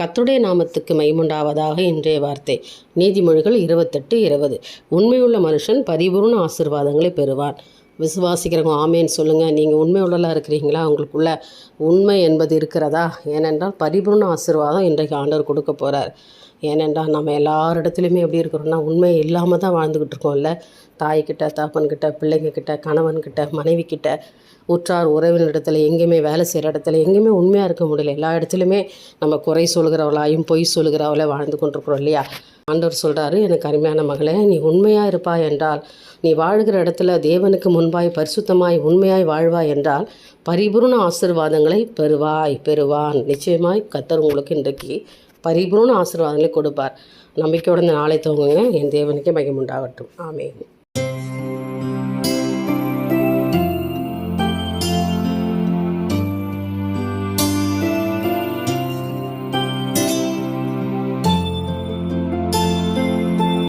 கத்துடைய நாமத்துக்கு மைமுண்டாவதாக இன்றைய வார்த்தை. நீதிமொழிகள் இருபத்தெட்டு இருபது. உண்மையுள்ள மனுஷன் பரிபூர்ண ஆசிர்வாதங்களை பெறுவான். விசுவாசிக்கிறவங்க ஆமேன்னு சொல்லுங்கள் நீங்கள் உண்மை உள்ளலாக இருக்கிறீங்களா? உங்களுக்குள்ள உண்மை என்பது இருக்கிறதா? ஏனென்றால் பரிபூர்ண ஆசீர்வாதம் இன்றைக்கு ஆண்டவர் கொடுக்க போகிறார் ஏனென்றால் நம்ம எல்லாரிடத்துலையுமே எப்படி இருக்கிறோம்னா உண்மை இல்லாமல் தான் வாழ்ந்துக்கிட்டு இருக்கோம்ல தாய்கிட்ட தாப்பன்கிட்ட பிள்ளைங்கக்கிட்ட கணவன்கிட்ட மனைவிக்கிட்ட உற்றார் உறவினிடத்தில் எங்கேயுமே வேலை செய்கிற இடத்துல எங்கேயுமே உண்மையாக இருக்க முடியல. எல்லா இடத்துலையுமே நம்ம குறை சொல்கிறவளாயும் பொய் சொல்கிறவளே வாழ்ந்து கொண்டிருக்கிறோம் இல்லையா? ஆண்டவர் சொல்கிறாரு எனக்கு அருமையான மகளே நீ உண்மையாக இருப்பாய் என்றால் நீ வாழ்கிற இடத்துல தேவனுக்கு முன்பாய் பரிசுத்தமாய் உண்மையாய் வாழ்வாய் என்றால் பரிபூர்ண ஆசீர்வாதங்களை பெறுவாய் பெறுவான். நிச்சயமாய் கத்தர் உங்களுக்கு இன்றைக்கு பரிபூர்ண ஆசிர்வாதங்களை கொடுப்பார். நம்பிக்கையோட இந்த நாளை தூங்குங்க என் தேவனுக்கே மகிமுண்டாகட்டும் ஆமே